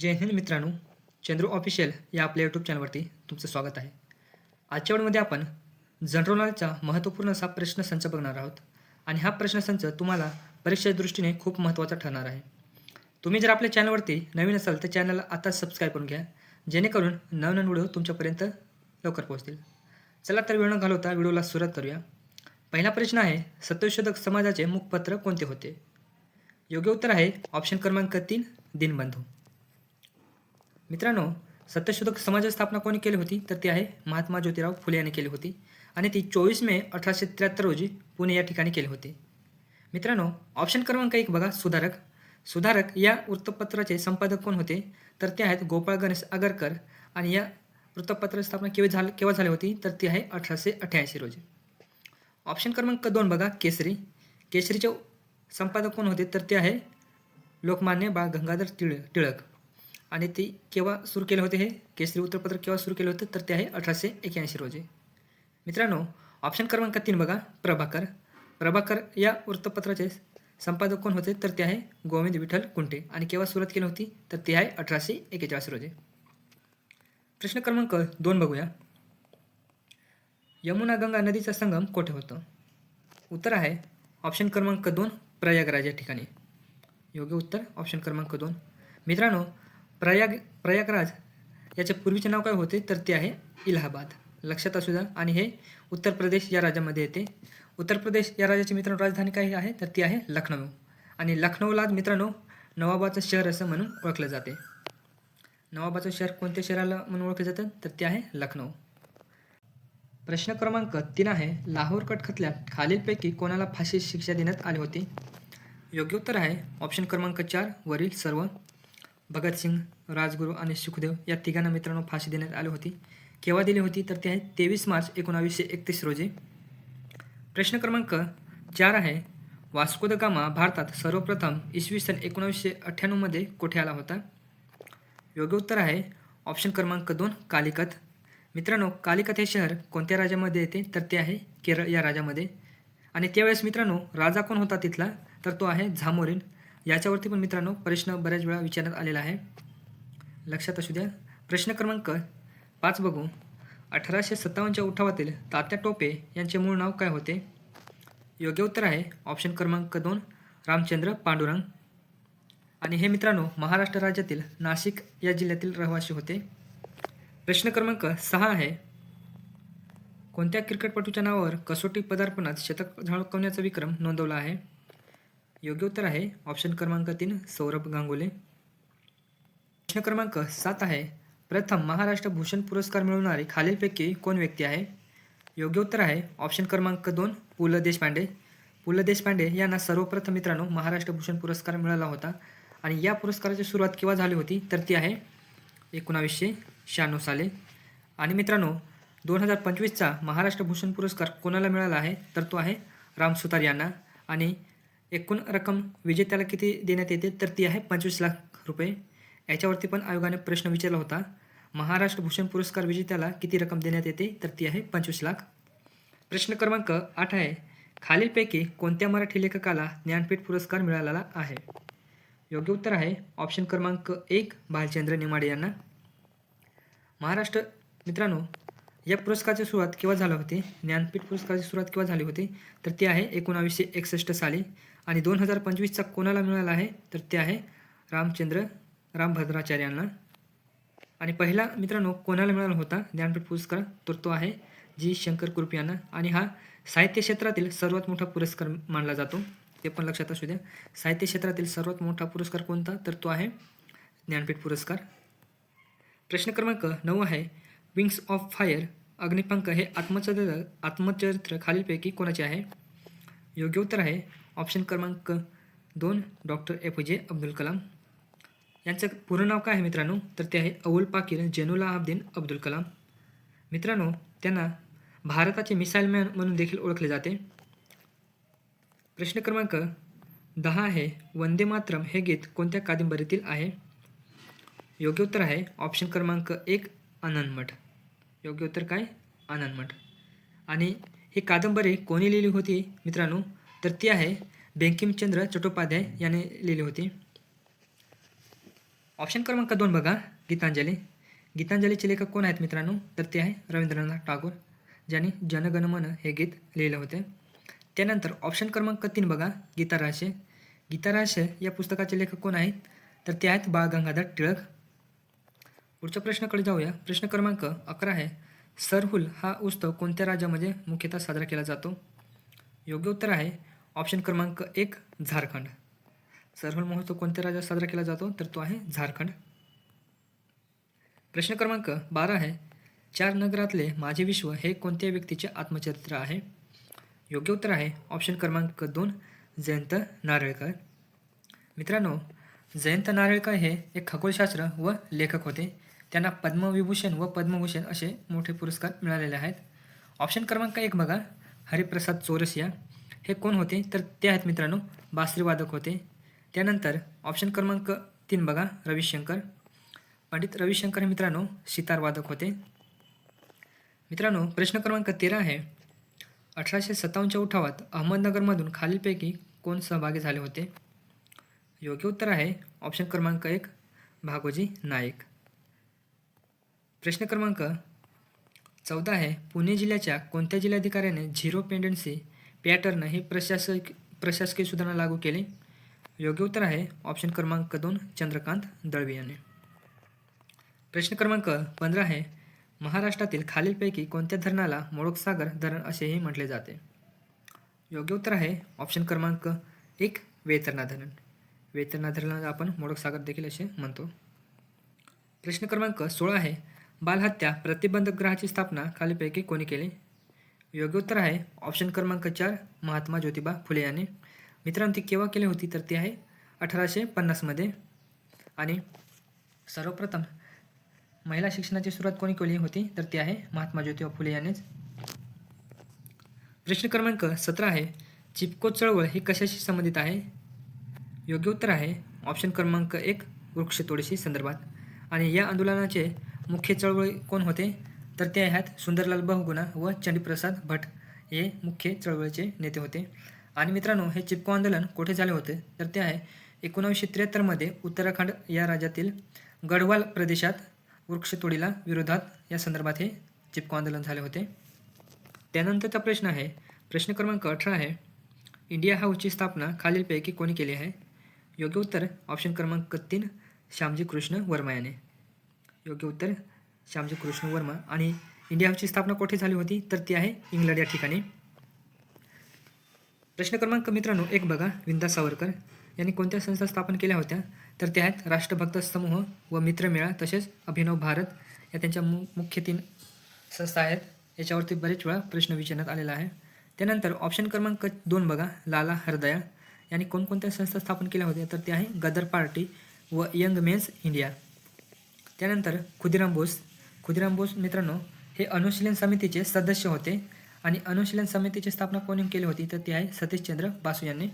जय हिंद मित्रांनो. चंद्रू ऑफिशियल या आपल्या यूट्यूब चॅनलवरती तुमचं स्वागत आहे. आजच्या वेळेमध्ये आपण जनरल नॉलेजचा महत्त्वपूर्ण असा प्रश्नसंच बघणार आहोत. आणि हा प्रश्नसंच तुम्हाला परीक्षेच्या दृष्टीने खूप महत्त्वाचा ठरणार आहे. तुम्ही जर आपल्या चॅनलवरती नवीन असाल तर चॅनलला आता सबस्क्राईब करून घ्या. जेणेकरून नवनवीन व्हिडिओ तुमच्यापर्यंत लवकर पोहोचतील. चला तर वेळ न घालवता व्हिडिओला सुरुवात करूया. पहिला प्रश्न आहे सत्यशोधक समाजाचे मुखपत्र कोणते होते? योग्य उत्तर आहे ऑप्शन क्रमांक तीन दिनबंधू. मित्रांनो सत्यशोधक समाजाची स्थापना कोणी केली होती? तर ती आहे महात्मा ज्योतिराव फुले यांनी केली होती. आणि ती चोवीस मे अठराशे त्र्याहत्तर रोजी पुणे या ठिकाणी केली होती. मित्रांनो ऑप्शन क्रमांक एक बघा सुधारक. सुधारक या वृत्तपत्राचे संपादक कोण होते? तर ते आहेत गोपाळ गणेश आगरकर. आणि या वृत्तपत्र स्थापना केव्हा झाली केव्हा झाली होती? तर ती आहे अठराशे अठ्ठ्याऐंशी रोजी. ऑप्शन क्रमांक दोन बघा केसरी. केसरीचे संपादक कोण होते? तर ते आहे लोकमान्य बाळ गंगाधर टिळ टिळक आणि ते केव्हा सुरू केले होते हे? केसरी वृत्तपत्र केव्हा सुरू केलं होतं? तर ते आहे अठराशे एक्याऐंशी रोजी. मित्रांनो ऑप्शन क्रमांक तीन बघा प्रभाकर. प्रभाकर या वृत्तपत्राचे संपादक कोण होते? तर ते आहे गोविंद विठ्ठल कुंटे. आणि केव्हा सुरुवात केली होती? तर ते आहे अठराशे एकेचाळीस रोजी. प्रश्न क्रमांक दोन बघूया. यमुना गंगा नदीचा संगम कोठे होतो? उत्तर आहे ऑप्शन क्रमांक दोन प्रयागराज या ठिकाणी. योग्य उत्तर ऑप्शन क्रमांक दोन. मित्रांनो प्रयाग प्रयागराज याचे पूर्वीचे नाव काय होते? तर ते आहे इलाहाबाद. लक्षात असू द्या. आणि हे उत्तर प्रदेश या राज्यामध्ये येते. उत्तर प्रदेश या राज्याची मित्रांनो राजधानी काय आहे? तर ती आहे लखनौ आणि लखनौला मित्रांनो नवाबाचं शहर असं म्हणून ओळखलं जाते. नवाबाचं शहर कोणत्या शहराला म्हणून ओळखलं जातं? तर ते आहे लखनौ प्रश्न क्रमांक तीन आहे लाहोर कटखतल्यात खालीलपैकी कोणाला फाशी शिक्षा देण्यात आली होती? योग्य उत्तर आहे ऑप्शन क्रमांक चार वरील सर्व भगतसिंग राजगुरू आणि सुखदेव या तिघांना मित्रांनो फाशी देण्यात आली होती. केव्हा दिली होती? तर ते आहे तेवीस मार्च एकोणावीसशे एकतीस रोजी. प्रश्न क्रमांक चार आहे वास्को द गामा भारतात सर्वप्रथम इसवी सन एकोणावीसशे अठ्ठ्याण्णवमध्ये कोठे आला होता? योग्य उत्तर आहे ऑप्शन क्रमांक दोन कालिकत. मित्रांनो कालिकत हे शहर कोणत्या राज्यामध्ये येते? तर ते आहे केरळ या राज्यामध्ये. आणि त्यावेळेस मित्रांनो राजा कोण होता तिथला? तर तो आहे झामोरीन. याच्यावरती पण मित्रांनो प्रश्न बऱ्याच वेळा विचारण्यात आलेला आहे. लक्षात असू द्या. प्रश्न क्रमांक पाच बघू. अठराशे सत्तावन्नच्या उठावातील तात्या टोपे यांचे मूळ नाव काय होते? योग्य उत्तर आहे. ऑप्शन क्रमांक दोन रामचंद्र पांडुरंग. आणि हे मित्रांनो महाराष्ट्र राज्यातील नाशिक या जिल्ह्यातील रहिवासी होते. प्रश्न क्रमांक सहा आहे. कोणत्या क्रिकेटपटूच्या नावावर कसोटी पदार्पणात शतक झळकवण्याचा विक्रम नोंदवला आहे? योग्य उत्तर आहे. ऑप्शन क्रमांक तीन सौरभ गांगुले. प्रश्न क्रमांक सात आहे. प्रथम महाराष्ट्र भूषण पुरस्कार मिळवणारी खालीलपैकी कोण व्यक्ती आहे? योग्य उत्तर आहे. ऑप्शन क्रमांक दोन पु ल देशपांडे. पु ल देशपांडे यांना सर्वप्रथम मित्रांनो महाराष्ट्र भूषण पुरस्कार मिळाला होता. आणि या पुरस्काराची सुरुवात केव्हा झाली होती तर ती आहे एकोणावीसशे शहाण्णव साली. आणि मित्रांनो दोन हजार पंचवीसचा महाराष्ट्र भूषण पुरस्कार कोणाला मिळाला आहे? तर तो आहे राम सुतार यांना. आणि एकूण रक्कम विजेत्याला किती देण्यात येते? तर ती आहे पंचवीस लाख रुपये. याच्यावरती पण आयोगाने प्रश्न विचारला होता. महाराष्ट्र भूषण पुरस्कार विजेत्याला किती रक्कम देण्यात येते? तर ती आहे पंचवीस लाख. प्रश्न क्रमांक आठ आहे. खालीलपैकी कोणत्या मराठी लेखकाला ज्ञानपीठ पुरस्कार मिळालेला आहे? योग्य उत्तर आहे ऑप्शन क्रमांक एक भालचंद्र नेमाडे यांना. महाराष्ट्र मित्रांनो या पुरस्काराची सुरुवात केव्हा झाली होती? ज्ञानपीठ पुरस्काराची सुरुवात केव्हा झाली होती? तर ती आहे एकोणावीसशे एकसष्ट साली आणि दोन हजार पंचवीसचा कोणाला मिळाला आहे? तर ते आहे रामचंद्र रामभद्राचार्यांना. आणि पहिला मित्रांनो कोणाला मिळाला होता? ज्ञानपीठ पुरस्कार तर तो आहे जी शंकर कुरुप यांना. आणि हा साहित्य क्षेत्रातील सर्वात मोठा पुरस्कार मानला जातो. ते पण लक्षात असू द्या. साहित्य क्षेत्रातील सर्वात मोठा पुरस्कार कोणता? तर तो आहे ज्ञानपीठ पुरस्कार. प्रश्न क्रमांक नऊ आहे विंग्स ऑफ फायर अग्निपंख हे आत्मचरित्र आत्मचरित्र खालीलपैकी कोणाचे आहे? योग्य उत्तर आहे ऑप्शन क्रमांक दोन डॉक्टर ए पी जे. अब्दुल कलाम. यांचं पूर्ण नाव काय आहे मित्रांनो? तर ते आहे अवुल पाकीर जेनुला अब्दीन अब्दुल कलाम. मित्रांनो त्यांना भारताचे मिसाईल मॅन म्हणून देखील ओळखले जाते. प्रश्न क्रमांक दहा आहे वंदे मातरम हे गीत कोणत्या कादंबरीतील आहे? योग्य उत्तर आहे ऑप्शन क्रमांक एक आनंदमठ योग्य उत्तर काय? आनंदमठ आणि ही कादंबरी कोणी लिहिली होती मित्रांनो? तर ती आहे बेंकिमचंद्र चट्टोपाध्याय याने लिहिली होती. ऑप्शन क्रमांक दोन बघा गीतांजली. गीतांजलीचे लेखक कोण आहेत मित्रांनो? तर ते आहे रवींद्रनाथ टागोर ज्यांनी जनगणमन हे गीत लिहिलं होते. त्यानंतर ऑप्शन क्रमांक तीन बघा गीतारहस्य गीतारहस्य या पुस्तकाचे लेखक कोण आहेत? तर ते आहेत बाळ गंगाधर टिळक पुढच्या प्रश्नाकडे जाऊया. प्रश्न क्रमांक अकरा आहे. सरहुल हा उत्सव कोणत्या राज्यामध्ये मुख्यतः साजरा केला जातो? योग्य उत्तर आहे ऑप्शन क्रमांक एक झारखंड. सरहुल महोत्सव कोणत्या राज्यात साजरा केला जातो? तर तो आहे झारखंड. प्रश्न क्रमांक बारा आहे. चार नगरातले माझे विश्व हे कोणत्या व्यक्तीचे आत्मचरित्र आहे? योग्य उत्तर आहे ऑप्शन क्रमांक दोन जयंत नारळकर. मित्रांनो जयंत नारळकर हे एक खगोलशास्त्र व लेखक होते. त्यांना पद्मविभूषण व पद्मभूषण असे मोठे पुरस्कार मिळालेले आहेत. ऑप्शन क्रमांक एक बघा. हरिप्रसाद चोरसिया. हे कोण होते? तर ते आहेत मित्रांनो बासरीवादक होते. त्यानंतर ऑप्शन क्रमांक तीन बघा रविशंकर. पंडित रविशंकर हे मित्रांनो सितारवादक होते. मित्रांनो प्रश्न क्रमांक तेरा आहे. अठराशे सत्तावन्नच्या उठावात अहमदनगरमधून खालीलपैकी कोण सहभागी झाले होते? योग्य उत्तर आहे. ऑप्शन क्रमांक एक भागोजी नाईक. प्रश्न क्रमांक चौदा आहे. पुणे जिल्ह्याच्या कोणत्या जिल्हाधिकाऱ्याने झिरो पेंडन्सी पॅटर्न हे प्रशासक प्रशासकीय सुधारणा लागू केली? योग्य उत्तर आहे. ऑप्शन क्रमांक दोन चंद्रकांत दळवी यांनी. प्रश्न क्रमांक पंधरा आहे. महाराष्ट्रातील खालीलपैकी कोणत्या धरणाला मोडकसागर धरण असेही म्हटले जाते? योग्य उत्तर आहे. ऑप्शन क्रमांक एक वेतरणा धरण. वेतरणा धरणाला आपण मोडकसागर देखील असे म्हणतो. प्रश्न क्रमांक सोळा आहे. बालहत्या प्रतिबंधक ग्रहाची स्थापना खालीपैकी कोणी केली? योग्य उत्तर आहे. ऑप्शन क्रमांक चार महात्मा ज्योतिबा फुले यांनी. मित्रांनो ती केव्हा केली होती तर ती आहे अठराशे पन्नासमध्ये आणि सर्वप्रथम महिला शिक्षणाची सुरुवात कोणी केली होती तर ती आहे महात्मा ज्योतिबा फुले यांनीच. प्रश्न क्रमांक सतरा आहे. चिपको चळवळ ही कशाशी संबंधित आहे? योग्य उत्तर आहे. ऑप्शन क्रमांक एक वृक्षतोडीशी संदर्भात. आणि या आंदोलनाचे मुख्य चळवळी कोण होते? तर ते आहेत सुंदरलाल बहुगुणा व चंडीप्रसाद भट. हे मुख्य चळवळीचे नेते होते. आणि मित्रांनो हे चिपको आंदोलन कुठे झाले होते? तर ते आहे एकोणावीसशे त्र्याहत्तरमध्ये उत्तराखंड या राज्यातील गढवाल प्रदेशात वृक्षतोडीला विरोधात या संदर्भात हे चिपको आंदोलन झाले होते. त्यानंतरचा प्रश्न आहे प्रश्न क्रमांक अठरा आहे इंडिया हाऊसची स्थापना खालीलपैकी कोणी केली आहे? योग्य उत्तर ऑप्शन क्रमांक तीन श्यामजी कृष्ण वर्मा याने. योग्य उत्तर श्यामजी कृष्ण वर्मा आणि इंडिया हाऊसची स्थापना कोठे झाली होती? तर ती आहे इंग्लंड या ठिकाणी. प्रश्न क्रमांक मित्रांनो एक बघा विंदा सावरकर. यांनी कोणत्या संस्था स्थापन केल्या होत्या? तर त्या आहेत राष्ट्रभक्त समूह व मित्रमेळा तसेच अभिनव भारत. या त्यांच्या मु मुख्य तीन संस्था आहेत. याच्यावरती बरेच वेळा प्रश्न विचारण्यात आलेला आहे. त्यानंतर ऑप्शन क्रमांक दोन बघा लाला हरदया. यांनी कोणकोणत्या संस्था स्थापन केल्या होत्या? तर ते आहे गदर पार्टी व यंग मेन्स इंडिया. त्यानंतर खुदिराम बोस खुदिराम बोस मित्रांनो हे अनुशीलन समितीचे सदस्य होते आणि अनुशीलन समितीची स्थापना कोणी केली होती तर ती आहे सतीशचंद्र बासू यांनी.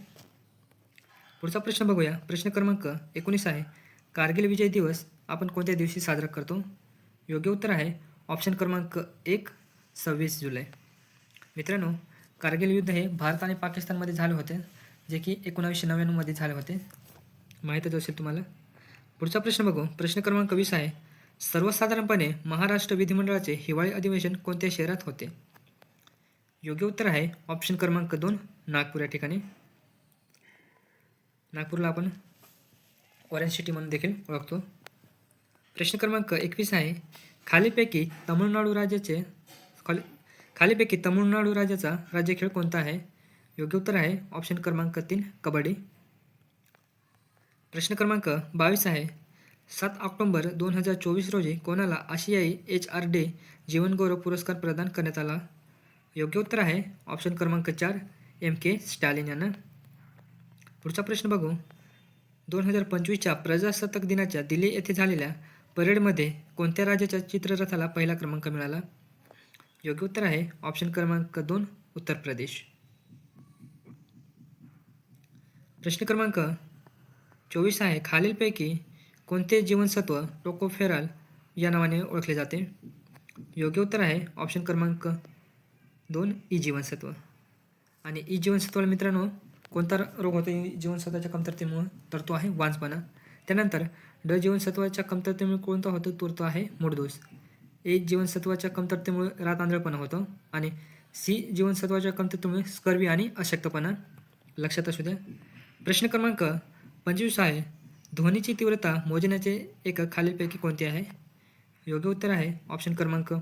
पुढचा प्रश्न बघूया. प्रश्न क्रमांक एकोणीस आहे. कारगिल विजय दिवस आपण कोणत्या दिवशी साजरा करतो? योग्य उत्तर आहे ऑप्शन क्रमांक एक सव्वीस जुलै. मित्रांनो कारगिल युद्ध हे भारत आणि पाकिस्तानमध्ये झाले होते जे की एकोणावीसशे नव्याण्णवमध्ये झाले होते. माहीतच असेल तुम्हाला? पुढचा प्रश्न बघू. प्रश्न क्रमांक वीस आहे सर्वसाधारणपणे महाराष्ट्र विधिमंडळाचे हिवाळी अधिवेशन कोणत्या शहरात होते? योग्य उत्तर आहे ऑप्शन क्रमांक दोन नागपूर या ठिकाणी. नागपूरला आपण ऑरेंज सिटी म्हणून देखील ओळखतो. प्रश्न क्रमांक एकवीस आहे खालीपैकी तमिळनाडू राज्याचे खाली खालीपैकी तमिळनाडू राज्याचा राज्य खेळ कोणता आहे? योग्य उत्तर आहे ऑप्शन क्रमांक तीन कबड्डी. प्रश्न क्रमांक बावीस आहे. सात ऑक्टोंबर दोन हजार चोवीस रोजी कोणाला आशियाई एच आर डे जीवनगौरव पुरस्कार प्रदान करण्यात आला? योग्य उत्तर आहे ऑप्शन क्रमांक चार एम के स्टॅलिन यांना. पुढचा प्रश्न बघू. दोन हजार पंचवीसच्या प्रजासत्ताक दिनाच्या दिल्ली येथे झालेल्या परेडमध्ये कोणत्या राज्याच्या चित्ररथाला पहिला क्रमांक मिळाला? योग्य उत्तर आहे ऑप्शन क्रमांक दोन उत्तर प्रदेश. प्रश्न क्रमांक चोवीस आहे खालीलपैकी कोणते जीवनसत्व टोकोफेराल या नावाने ओळखले जाते? योग्य उत्तर आहे ऑप्शन क्रमांक दोन ई जीवनसत्व. आणि ई जीवनसत्वाला मित्रांनो कोणता रोग होतो? ई जीवनसत्वाच्या कमतरतेमुळं तर तो आहे वांसपणा. त्यानंतर ड जीवनसत्वाच्या कमतरतेमुळे कोणता होतो? तर तो आहे मूळदोष. ए जीवनसत्वाच्या कमतरतेमुळे रात आंधळपणा होतो आणि सी जीवनसत्वाच्या कमतरतेमुळे स्कर्वी आणि अशक्तपणा. लक्षात असू द्या. प्रश्न क्रमांक पंचवीस आहे. ध्वनीची तीव्रता मोजण्याचे एकक खालीलपैकी कोणते आहे? योग्य उत्तर आहे. ऑप्शन क्रमांक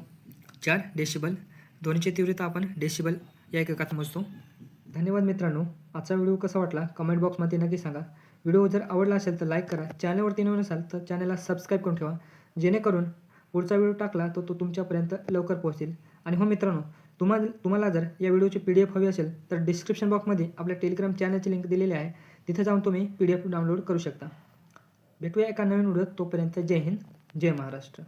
चार डेसिबल ध्वनीची तीव्रता आपण डेसिबल या एककात मोजतो. धन्यवाद मित्रांनो. आजचा व्हिडिओ कसा वाटला? कमेंट बॉक्समध्ये नक्की सांगा. व्हिडिओ जर आवडला असेल तर लाईक करा. चॅनलवरती नवीन असाल तर चॅनलला सबस्क्राईब करून ठेवा. जेणेकरून पुढचा व्हिडिओ टाकला तर तो तुमच्यापर्यंत लवकर पोहोचेल. आणि हो मित्रांनो तुम्हाला तुम्हाला जर या व्हिडिओची पी डी एफ हवी असेल तर डिस्क्रिप्शन बॉक्समध्ये आपल्या टेलिग्राम चॅनलची लिंक दिलेली आहे. तिथे जाऊन तुम्ही पी डी एफ डाउनलोड करू शकता. भेटूया एका नवीन व्हिडिओत तोपर्यंत जय हिंद जय महाराष्ट्र.